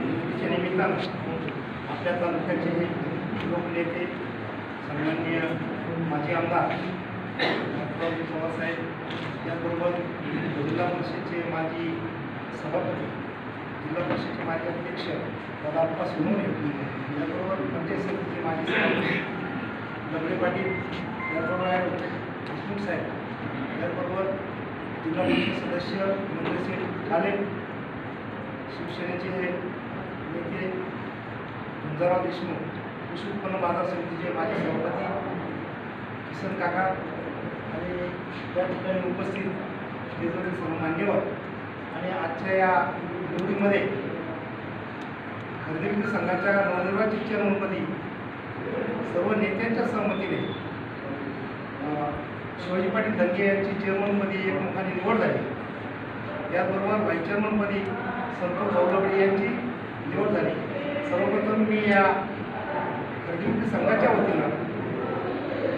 त्याच्या निमित्तानं आपल्या तालुक्याचे लोकनेते सन्माननीय माजी आमदार डॉक्टर पवारसाहेब त्याचबरोबर जिल्हा परिषदचे माजी सभापती जिल्हा परिषदेचे माजी अध्यक्ष दादाप्पा सोनवणे त्याचबरोबर पंचायत समितीचे माजी सभापती दगडे पाटील त्याचबरोबर देशमुख साहेब त्याचबरोबर जिल्हा परिषद सदस्य मंत्रीश्री ठाले शिवसेनेचे नेते गुंजाराव देशमुख कृषी उत्पन्न बाजार समितीचे माजी सभापती किसन काका आणि त्या ठिकाणी उपस्थित केंद्रातील सर्व मान्यवर आणि आजच्या या निवडीमध्ये खरेदी विक्री संघाच्या नवनिर्वाचित चेअरमनपदी सर्व नेत्यांच्या सहमतीने शिवाजी पाटील दंगे यांची चेअरमनपदी एकमुखाने निवड झाली. त्याचबरोबर व्हाईस चेअरमनपदी संतोष गौरवडे यांची निवड झाली. सर्वप्रथम मी या खरेदी संघाच्या वतीनं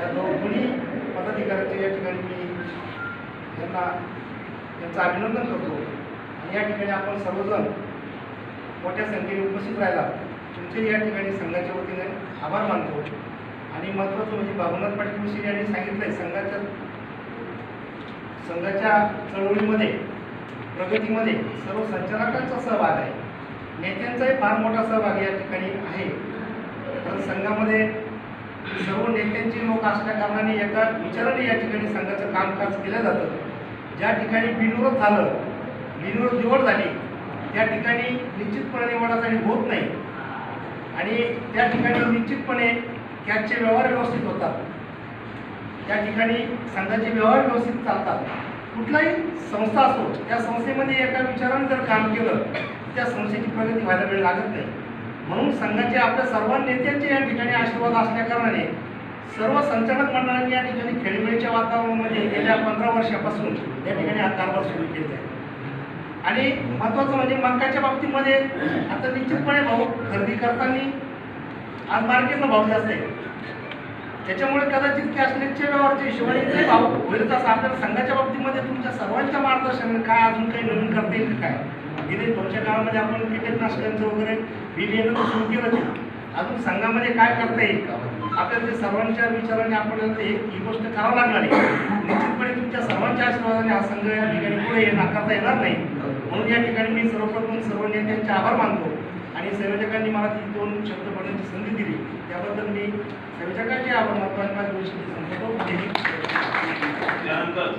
या दोन्ही पदाधिकाऱ्यांचे या ठिकाणी मी त्यांना त्यांचं अभिनंदन करतो. आणि या ठिकाणी आपण सर्वजण मोठ्या संख्येने उपस्थित राहिला. तुमचे या ठिकाणी संघाच्या वतीने आभार मानतो. आणि महत्त्वाचं म्हणजे बाबुनाथ पाटील मिश्री यांनी सांगितलं आहे संघाच्या संघाच्या चळवळीमध्ये प्रगतीमध्ये सर्व संचालकांचा सहभाग आहे. नेत्यांचाही फार मोठा सहभाग या ठिकाणी आहे. कारण संघामध्ये सर्व नेत्यांची लोक असल्याकारणाने एका विचाराने या ठिकाणी संघाचं कामकाज केलं जातं. ज्या ठिकाणी बिनविरोध झालं बिनविरोध निवड झाली त्या ठिकाणी निश्चितपणे निवडासाठी होत नाही. आणि त्या ठिकाणी निश्चितपणे कॅचचे व्यवहार व्यवस्थित होतात. त्या ठिकाणी संघाचे व्यवहार व्यवस्थित चालतात. कुठलाही संस्था असो त्या संस्थेमध्ये एका विचाराने जर काम केलं त्या संस्थेची प्रगती व्हायला वेळ लागत नाही. म्हणून संघाचे आपल्या सर्व नेत्यांचे या ठिकाणी आशीर्वाद असल्याकारणाने सर्व संचालक मंडळांनी या ठिकाणी खेळीमेळीच्या वातावरणामध्ये गेल्या पंधरा वर्षापासून या ठिकाणी हा कारभार सुरू केलेला आहे. आणि महत्त्वाचं म्हणजे मंकाच्या बाबतीमध्ये आता निश्चितपणे भाऊ खरेदी करताना आज मार्केटला भाव जास्त आहे. त्याच्यामुळे कदाचित कॅशलेसच्या व्यवहारच्या हिशोबाने ते भाव होईल तसं आपल्याला संघाच्या बाबतीमध्ये तुमच्या सर्वांच्या मार्गदर्शनाने काय अजून काही नवीन करता येईल का काय? गेले दोनच्या काळामध्ये आपण कीटकनाशकांचं वगैरे बिल येणं सुरू केलं अजून संघामध्ये काय करता येईल? आपल्याला ते सर्वांच्या विचाराने आपल्याला ते ही गोष्ट करावं लागणार आहे. निश्चितपणे तुमच्या सर्वांच्या आशीर्वादाने हा संघ या ठिकाणी पुढे नाकारता येणार नाही. म्हणून या ठिकाणी मी सर्वप्रथम सर्व नेत्यांचे आभार मानतो. आणि संयोजकांनी मला ती दोन शब्द बोलण्याची संधी दिली. त्याबद्दल मी संयोजकांचे आभार मानतो आणि माझ्या गोष्टी संपतो त्यानंतर